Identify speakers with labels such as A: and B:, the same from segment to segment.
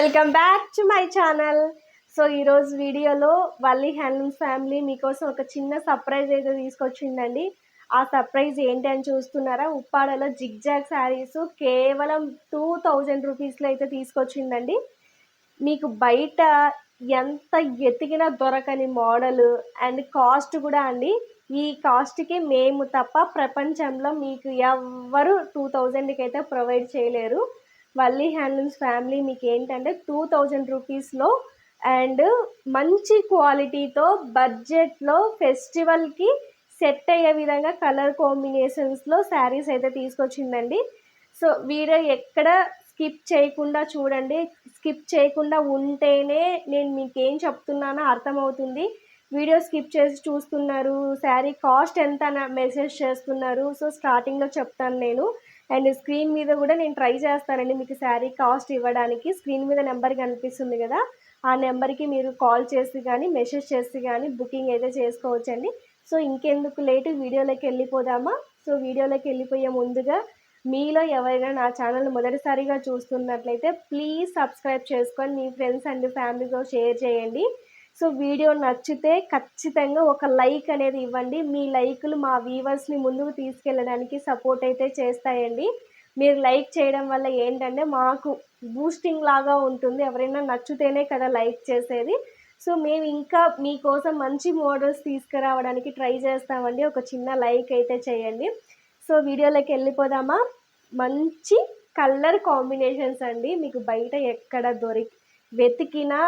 A: Welcome back to my channel so ఈరోజు వీడియోలో Valli handlooms family మీకోసం ఒక చిన్న సర్ప్రైజ్ అయితే తీసుకొచ్చిందండి. ఆ సర్ప్రైజ్ ఏంటి అని చూస్తున్నారా? ఉప్పాడలో జిగ్ జాగ్ శారీస్ కేవలం టూ థౌజండ్ రూపీస్లో అయితే తీసుకొచ్చిందండి. మీకు బయట ఎంత ఎతికినా దొరకని మోడల్ అండ్ కాస్ట్ కూడా అండి. ఈ కాస్ట్కి మేము తప్ప ప్రపంచంలో మీకు ఎవ్వరు టూ థౌజండ్కి అయితే ప్రొవైడ్ చేయలేరు. వల్లి హ్యాండ్లూమ్స్ ఫ్యామిలీ మీకు ఏంటంటే టూ థౌజండ్ రూపీస్లో అండ్ మంచి క్వాలిటీతో బడ్జెట్లో ఫెస్టివల్కి సెట్ అయ్యే విధంగా కలర్ కాంబినేషన్స్లో శారీస్ అయితే తీసుకొచ్చిందండి. సో వీడియో ఎక్కడ స్కిప్ చేయకుండా చూడండి. స్కిప్ చేయకుండా ఉంటేనే నేను మీకు ఏం చెప్తున్నానో అర్థమవుతుంది. వీడియో స్కిప్ చేసి చూస్తున్నారు. శారీ కాస్ట్ ఎంత మెసేజ్ చేస్తున్నారు. సో స్టార్టింగ్లో చెప్తాను నేను. అండ్ స్క్రీన్ మీద కూడా నేను ట్రై చేస్తానండి. మీకు శారీ కాస్ట్ ఇవ్వడానికి స్క్రీన్ మీద నెంబర్ కనిపిస్తుంది కదా ఆ నెంబర్కి మీరు కాల్ చేసి కానీ మెసేజ్ చేసి కానీ బుకింగ్ అయితే చేసుకోవచ్చండి. సో ఇంకెందుకు లేటు వీడియోలోకి వెళ్ళిపోదామా? సో వీడియోలోకి వెళ్ళిపోయే ముందుగా మీలో ఎవరైనా నా ఛానల్ మొదటిసారిగా చూస్తున్నట్లయితే ప్లీజ్ సబ్స్క్రైబ్ చేసుకొని మీ ఫ్రెండ్స్ అండ్ ఫ్యామిలీతో షేర్ చేయండి. సో వీడియో నచ్చితే ఖచ్చితంగా ఒక లైక్ అనేది ఇవ్వండి. మీ లైకులు మా వ్యూవర్స్ని ముందుకు తీసుకెళ్ళడానికి సపోర్ట్ అయితే చేస్తాయండి. మీరు లైక్ చేయడం వల్ల ఏంటంటే మాకు బూస్టింగ్ లాగా ఉంటుంది. ఎవరైనా నచ్చితేనే కదా లైక్ చేసేది. సో మేము ఇంకా మీకోసం మంచి మోడల్స్ తీసుకురావడానికి ట్రై చేస్తామండి. ఒక చిన్న లైక్ అయితే చేయండి. సో వీడియోలోకి వెళ్ళిపోదామా? మంచి కలర్ కాంబినేషన్స్ అండి. మీకు బయట ఎక్కడ దొరికి వెతికినా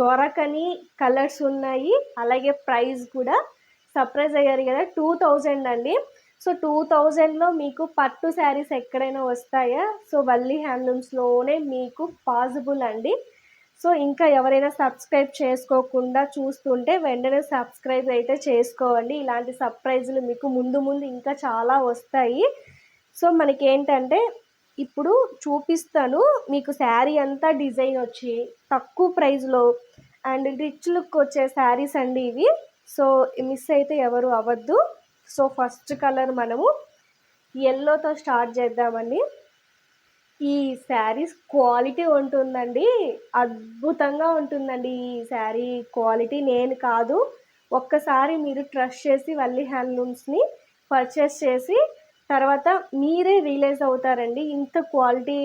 A: దొరకని కలర్స్ ఉన్నాయి. అలాగే ప్రైస్ కూడా సర్ప్రైజ్ అయ్యారు కదా టూ థౌజండ్ అండి. సో టూ థౌజండ్లో మీకు పట్టు శారీస్ ఎక్కడైనా వస్తాయా? సో వల్లి హ్యాండ్లూమ్స్లోనే మీకు పాసిబుల్ అండి. సో ఇంకా ఎవరైనా సబ్స్క్రైబ్ చేసుకోకుండా చూస్తుంటే వెంటనే సబ్స్క్రైబ్ అయితే చేసుకోవండి ఇలాంటి సర్ప్రైజులు మీకు ముందు ముందు ఇంకా చాలా వస్తాయి. సో మనకి ఏంటంటే ఇప్పుడు చూపిస్తాను. మీకు శారీ అంతా డిజైన్ వచ్చి తక్కువ ప్రైస్లో అండ్ రిచ్ లుక్ వచ్చే శారీస్ అండి ఇవి. సో మిస్ అయితే ఎవరు అవ్వద్దు. సో ఫస్ట్ కలర్ మనము ఎల్లోతో స్టార్ట్ చేద్దామండి. ఈ శారీస్ క్వాలిటీ ఉంటుందండి. అద్భుతంగా ఉంటుందండి ఈ శారీ క్వాలిటీ. నేను కాదు. ఒక్కసారి మీరు ట్రస్ట్ చేసి వల్లి హ్యాండ్లూమ్స్ని పర్చేస్ చేసి తర్వాత మీరే రియలైజ్ అవుతారండి. ఇంత క్వాలిటీ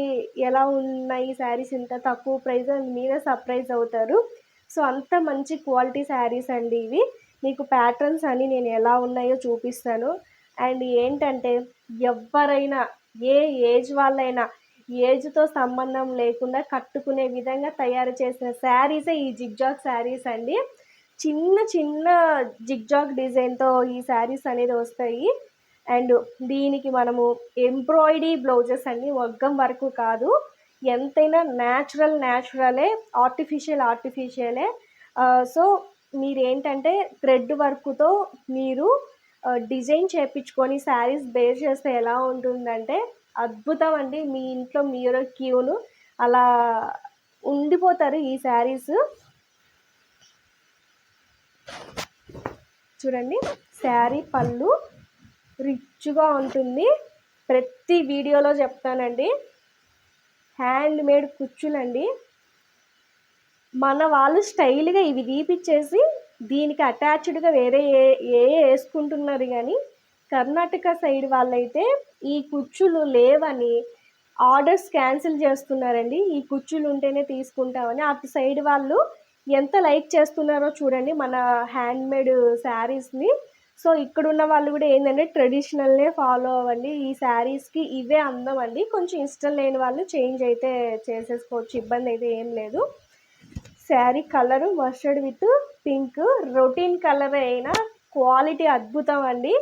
A: ఎలా ఉన్నాయి శారీస్ ఇంత తక్కువ ప్రైస్ మీరే సర్ప్రైజ్ అవుతారు. సో అంత మంచి క్వాలిటీ శారీస్ అండి ఇవి. మీకు ప్యాటర్న్స్ అని నేను ఎలా ఉన్నాయో చూపిస్తాను. అండ్ ఏంటంటే ఎవరైనా ఏ ఏజ్ వాళ్ళైనా ఏజ్తో సంబంధం లేకుండా కట్టుకునే విధంగా తయారు చేసిన శారీసే ఈ జిగ్జాగ్ శారీస్ అండి. చిన్న చిన్న జిగ్జాగ్ డిజైన్తో ఈ శారీస్ అనేది వస్తాయి. అండ్ దీనికి మనము ఎంబ్రాయిడరీ బ్లౌజెస్ అన్ని వగ్గం వరకు కాదు. ఎంతైనా న్యాచురల్ న్యాచురలే ఆర్టిఫిషియల్ ఆర్టిఫిషియలే సో మీరు ఏంటంటే థ్రెడ్ వర్క్తో మీరు డిజైన్ చేపించుకొని శారీస్ బేర్ చేస్తే ఎలా ఉంటుందంటే అద్భుతం అండి. మీ ఇంట్లో మీరు క్యూను అలా ఉండిపోతారు ఈ శారీస్. చూడండి శారీ పళ్ళు రిచ్గా ఉంటుంది. ప్రతి వీడియోలో చెప్తానండి. హ్యాండ్ మేడ్ కుచ్చులండి. మన వాళ్ళు స్టైల్గా ఇవి తీపిచ్చేసి దీనికి అటాచ్డ్గా వేరే ఏ ఏ వేసుకుంటున్నారు కానీ కర్ణాటక సైడ్ వాళ్ళైతే ఈ కుచ్చులు లేవని ఆర్డర్స్ క్యాన్సిల్ చేస్తున్నారండి. ఈ కుచ్చులు ఉంటేనే తీసుకుంటామని. అటు సైడ్ వాళ్ళు ఎంత లైక్ చేస్తున్నారో చూడండి మన హ్యాండ్మేడ్ శారీస్ని. సో ఇక్కడ ఉన్న వాళ్ళు కూడా ఏంటంటే ట్రెడిషనల్నే ఫాలో అవ్వండి. ఈ శారీస్కి ఇవే అందం అండి. కొంచెం ఇష్టం లేని వాళ్ళు చేంజ్ అయితే చేసేసుకోవచ్చు. ఇబ్బంది అయితే ఏం లేదు. Sari colour mustard with pink. Routine colour అయినా క్వాలిటీ అద్భుతం అండి.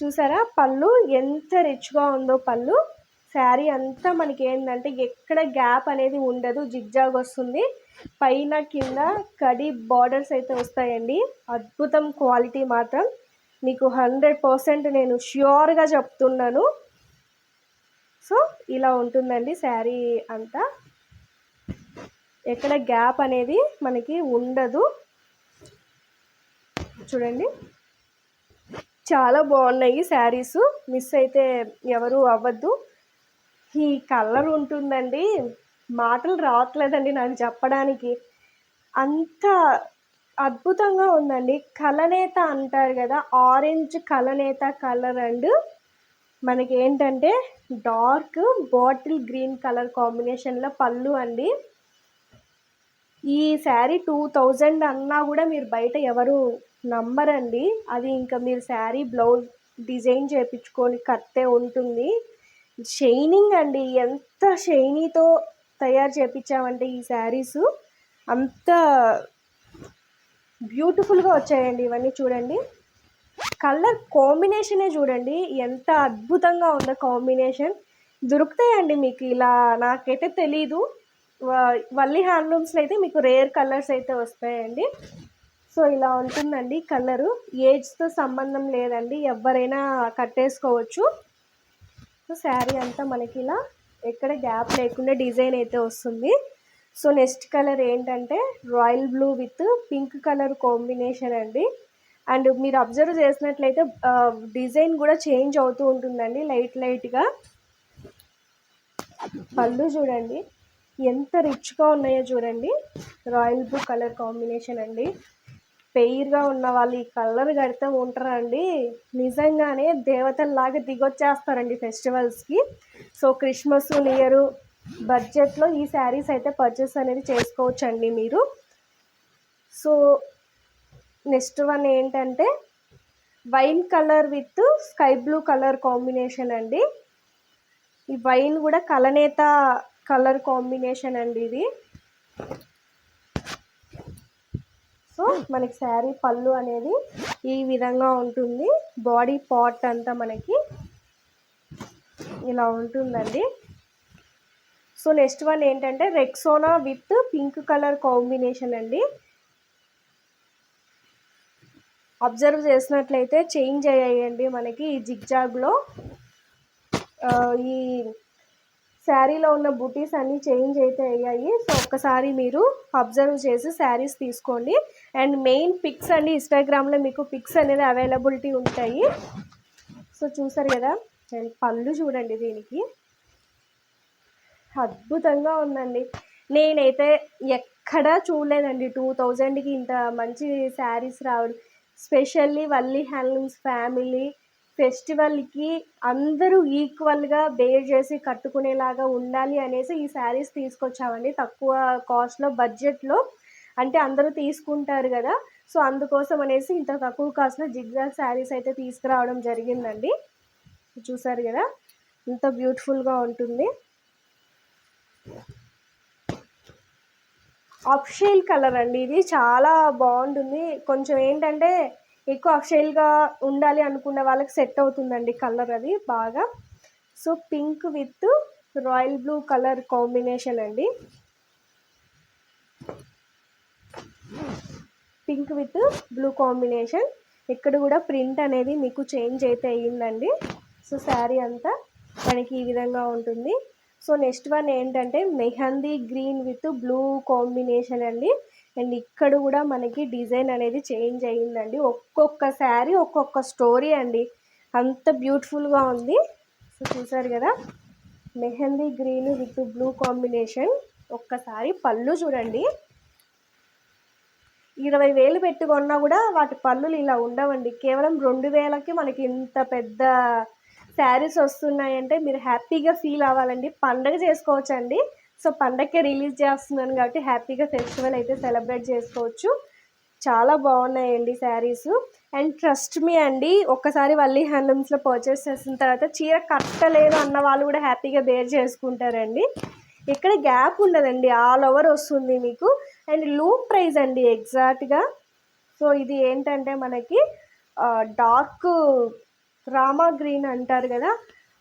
A: చూసారా? పళ్ళు ఎంత రిచ్గా ఉందో పళ్ళు. శారీ అంతా మనకి ఏంటంటే ఎక్కడ గ్యాప్ అనేది ఉండదు. జిగ్జాగ్ వస్తుంది. పైన కింద కడి బార్డర్స్ అయితే వస్తాయండి. అద్భుతం క్వాలిటీ మాత్రం. మీకు హండ్రెడ్ పర్సెంట్ నేను ష్యూర్గా చెప్తున్నాను. సో ఇలా ఉంటుందండి శారీ అంతా. ఎక్కడ గ్యాప్ అనేది మనకి ఉండదు. చూడండి. చాలా బాగున్నాయి శారీస్. మిస్ అయితే ఎవరు అవ్వద్దు. ఈ కలర్ ఉంటుందండి. మాటలు రావట్లేదండి నాకు చెప్పడానికి. అంత అద్భుతంగా ఉందండి. కలనేత అంటారు కదా ఆరెంజ్ కలనేత కలర్ అండ్ మనకి ఏంటంటే డార్క్ బాటిల్ గ్రీన్ కలర్ కాంబినేషన్లో పళ్ళు అండి. ఈ శారీ టూ థౌజండ్ అన్నా కూడా మీరు బయట ఎవరు నమ్మరండి. అది ఇంకా మీరు శారీ బ్లౌజ్ డిజైన్ చేయించుకొని కట్టే ఉంటుంది. షైనింగ్ అండి ఎంత షైనీతో తయారు చేయించామంటే ఈ శారీస్. అంత బ్యూటిఫుల్గా వచ్చాయండి ఇవన్నీ చూడండి. కలర్ కాంబినేషనే చూడండి. ఎంత అద్భుతంగా ఉందో కాంబినేషన్. దొరుకుతాయండి మీకు ఇలా నాకైతే తెలీదు. వల్లి హ్యాండ్లూమ్స్లో అయితే మీకు రేర్ కలర్స్ అయితే వస్తాయండి. సో ఇలా ఉంటుందండి కలరు. ఏజ్తో సంబంధం లేదండి. ఎవరైనా కట్టేసుకోవచ్చు. సో శారీ అంతా మనకి ఇలా ఎక్కడ గ్యాప్ లేకుండా డిజైన్ అయితే వస్తుంది. సో నెక్స్ట్ కలర్ ఏంటంటే royal blue with pink colour combination అండి. అండ్ మీరు అబ్జర్వ్ చేసినట్లయితే డిజైన్ కూడా చేంజ్ అవుతూ ఉంటుందండి లైట్ లైట్గా పళ్ళు చూడండి ఎంత రిచ్గా ఉన్నాయో చూడండి. రాయల్ బ్లూ కలర్ కాంబినేషన్ అండి. పెయిర్గా ఉన్న వాళ్ళు ఈ కలర్ కడితే ఉంటారండి నిజంగానే దేవతల్లాగా దిగొచ్చేస్తారండి ఫెస్టివల్స్కి సో క్రిస్మస్ న్యూ ఇయర్ బడ్జెట్లో ఈ శారీస్ అయితే పర్చేస్ అనేది చేసుకోవచ్చండి మీరు. సో నెక్స్ట్ వన్ ఏంటంటే wine colour with sky blue colour combination అండి. ఈ వైన్ కూడా కలనేత కలర్ కాంబినేషన్ అండి ఇది. సో మనకి శారీ పళ్ళు అనేది ఈ విధంగా ఉంటుంది. బాడీ పార్ట్ అంతా మనకి ఇలా ఉంటుందండి. సో నెక్స్ట్ వన్ ఏంటంటే Rexona with pink colour combination అండి. అబ్జర్వ్ చేసినట్లయితే చేంజ్ అయ్యాయండి మనకి ఈ జిగ్జాగ్లో. ఈ శారీలో ఉన్న బుటీస్ అన్నీ చేంజ్ అయితే అయ్యాయి. సో ఒక్కసారి మీరు అబ్జర్వ్ చేసి శారీస్ తీసుకోండి. అండ్ మెయిన్ పిక్స్ అండి ఇన్స్టాగ్రామ్లో మీకు పిక్స్ అనేది అవైలబిలిటీ ఉంటాయి. సో చూసారు కదా అండ్ పళ్ళు చూడండి దీనికి. అద్భుతంగా ఉందండి. నేనైతే ఎక్కడా చూడలేదండి. టూ థౌజండ్కి ఇంత మంచి శారీస్ రావడం స్పెషల్లీ వల్లి హ్యాండ్లూమ్స్ ఫ్యామిలీ ఫెస్టివల్కి అందరూ ఈక్వల్గా బేర్ చేసి కట్టుకునేలాగా ఉండాలి అనేసి ఈ శారీస్ తీసుకొచ్చామండి. తక్కువ కాస్ట్లో బడ్జెట్లో అంటే అందరూ తీసుకుంటారు కదా. సో అందుకోసం అనేసి ఇంత తక్కువ కాస్ట్లో జిగ్జాగ్ శారీస్ అయితే తీసుకురావడం జరిగిందండి. చూసారు కదా? ఇంత బ్యూటిఫుల్గా ఉంటుంది. అప్షైల్ కలర్ అండి ఇది. చాలా బాగుంటుంది. కొంచెం ఏంటంటే ఎక్కువ అప్షైల్గా ఉండాలి అనుకున్న వాళ్ళకి సెట్ అవుతుందండి కలర్ అది బాగా. So pink with royal blue colour combination అండి. Pink with blue combination. ఇక్కడ కూడా ప్రింట్ అనేది మీకు చేంజ్ అయితే అయ్యిందండి. సో శారీ అంతా మనకి ఈ విధంగా ఉంటుంది. సో నెక్స్ట్ వన్ ఏంటంటే mehndi green with blue combination అండి. అండ్ ఇక్కడ కూడా మనకి డిజైన్ అనేది చేంజ్ అయ్యిందండి ఒక్కొక్క శారీ ఒక్కొక్క స్టోరీ అండి. అంత బ్యూటిఫుల్గా ఉంది. సో చూసారు కదా? Mehndi green with blue combination. ఒక్కసారి పళ్ళు చూడండి. ఇరవై వేలు పెట్టుకున్నా కూడా వాటి పళ్ళులు ఇలా ఉండవండి. కేవలం రెండు వేలకి మనకి ఇంత పెద్ద శారీస్ వస్తున్నాయంటే మీరు హ్యాపీగా ఫీల్ అవ్వాలండి. పండగ చేసుకోవచ్చండి. సో పండగకే రిలీజ్ చేస్తున్నాను కాబట్టి హ్యాపీగా ఫెస్టివల్ అయితే సెలబ్రేట్ చేసుకోవచ్చు. చాలా బాగున్నాయండి శారీస్. అండ్ ట్రస్ట్ మీ అండి ఒక్కసారి వల్లి హ్యాండ్లూమ్స్లో పర్చేస్ చేసిన తర్వాత చీర కట్టలేదు అన్న వాళ్ళు కూడా హ్యాపీగా బేర్ చేసుకుంటారండి. ఇక్కడ గ్యాప్ ఉండదండి ఆల్ ఓవర్ వస్తుంది మీకు. అండ్ లూప్ ప్రైస్ అండి ఎగ్జాక్ట్గా. సో ఇది ఏంటంటే మనకి డార్క్ రామా గ్రీన్ అంటారు కదా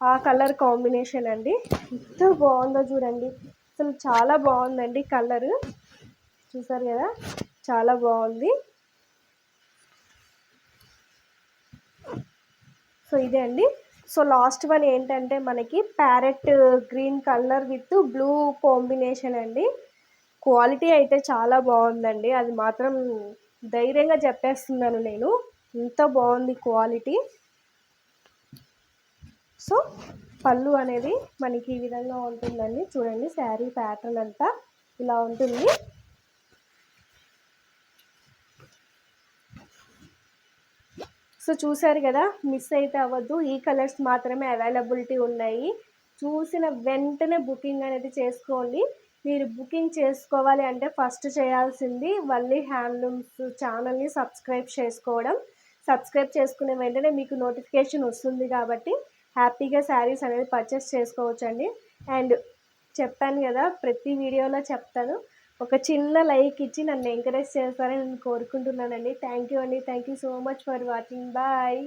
A: ఆ కలర్ కాంబినేషన్ అండి. ఎంత బాగుందో చూడండి. అసలు చాలా బాగుందండి కలరు. చూసారు కదా చాలా బాగుంది. సో ఇదే అండి. సో లాస్ట్ వన్ ఏంటంటే మనకి parrot green colour with blue combination అండి. క్వాలిటీ అయితే చాలా బాగుందండి. అది మాత్రం ధైర్యంగా చెప్పేస్తున్నాను నేను. ఇంత బాగుంది క్వాలిటీ. సో పళ్ళు అనేది మనకి ఈ విధంగా ఉంటుందండి. చూడండి శారీ ప్యాటర్న్ అంతా ఇలా ఉంటుంది. సో చూసారు కదా మిస్ అయితే అవ్వద్దు. ఈ కలర్స్ మాత్రమే అవైలబిలిటీ ఉన్నాయి. చూసిన వెంటనే బుకింగ్ అనేది చేసుకోండి. మీరు బుకింగ్ చేసుకోవాలి అంటే ఫస్ట్ చేయాల్సింది వల్లి హ్యాండ్లూమ్స్ ఛానల్ని సబ్స్క్రైబ్ చేసుకోవడం. సబ్స్క్రైబ్ చేసుకునే వెంటనే మీకు నోటిఫికేషన్ వస్తుంది కాబట్టి హ్యాపీగా శారీస్ అనేది పర్చేస్ చేసుకోవచ్చండి. అండ్ చెప్పాను కదా ప్రతి వీడియోలో చెప్తాను. ఒక చిన్న లైక్ ఇచ్చి నన్ను ఎంకరేజ్ చేస్తారని నేను కోరుకుంటున్నానండి. థ్యాంక్ యూ అండి. Thank you so much for watching bye